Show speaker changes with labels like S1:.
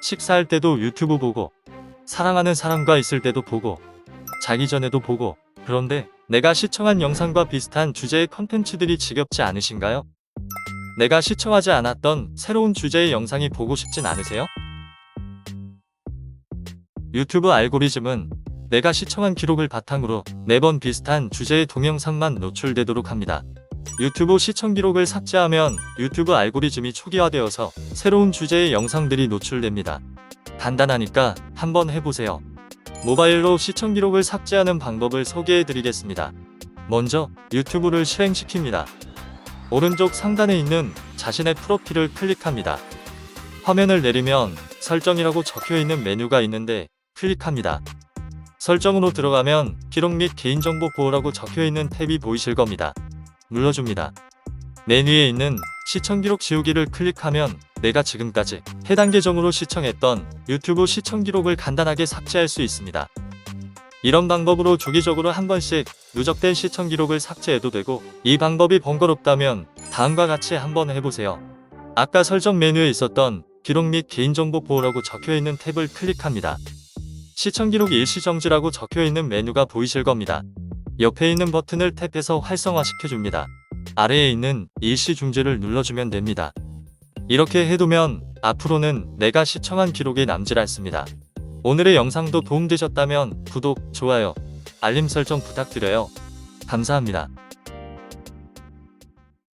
S1: 식사할 때도 유튜브 보고, 사랑하는 사람과 있을 때도 보고, 자기 전에도 보고, 그런데 내가 시청한 영상과 비슷한 주제의 컨텐츠들이 지겹지 않으신가요? 내가 시청하지 않았던 새로운 주제의 영상이 보고 싶진 않으세요? 유튜브 알고리즘은 내가 시청한 기록을 바탕으로 매번 비슷한 주제의 동영상만 노출되도록 합니다. 유튜브 시청 기록을 삭제하면 유튜브 알고리즘이 초기화되어서 새로운 주제의 영상들이 노출됩니다. 간단하니까 한번 해보세요. 모바일로 시청 기록을 삭제하는 방법을 소개해 드리겠습니다. 먼저 유튜브를 실행시킵니다. 오른쪽 상단에 있는 자신의 프로필을 클릭합니다. 화면을 내리면 설정이라고 적혀 있는 메뉴가 있는데 클릭합니다. 설정으로 들어가면 기록 및 개인정보 보호라고 적혀 있는 탭이 보이실 겁니다. 눌러줍니다. 메뉴에 있는 시청 기록 지우기를 클릭하면 내가 지금까지 해당 계정으로 시청했던 유튜브 시청 기록을 간단하게 삭제할 수 있습니다. 이런 방법으로 주기적으로 한 번씩 누적된 시청 기록을 삭제해도 되고 이 방법이 번거롭다면 다음과 같이 한번 해보세요. 아까 설정 메뉴에 있었던 기록 및 개인정보 보호라고 적혀 있는 탭을 클릭합니다. 시청 기록 일시 정지라고 적혀 있는 메뉴가 보이실 겁니다. 옆에 있는 버튼을 탭해서 활성화시켜 줍니다. 아래에 있는 일시 중지를 눌러주면 됩니다. 이렇게 해두면 앞으로는 내가 시청한 기록이 남질 않습니다. 오늘의 영상도 도움되셨다면 구독, 좋아요, 알림 설정 부탁드려요. 감사합니다.